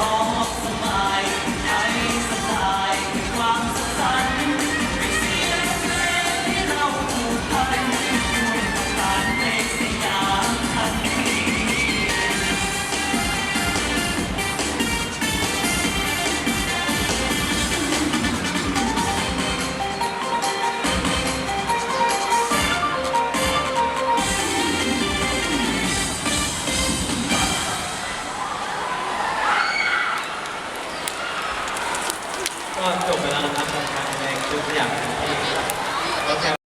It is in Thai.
home. ก็จบไปแล้วนะครับสำหรับในชุดามครั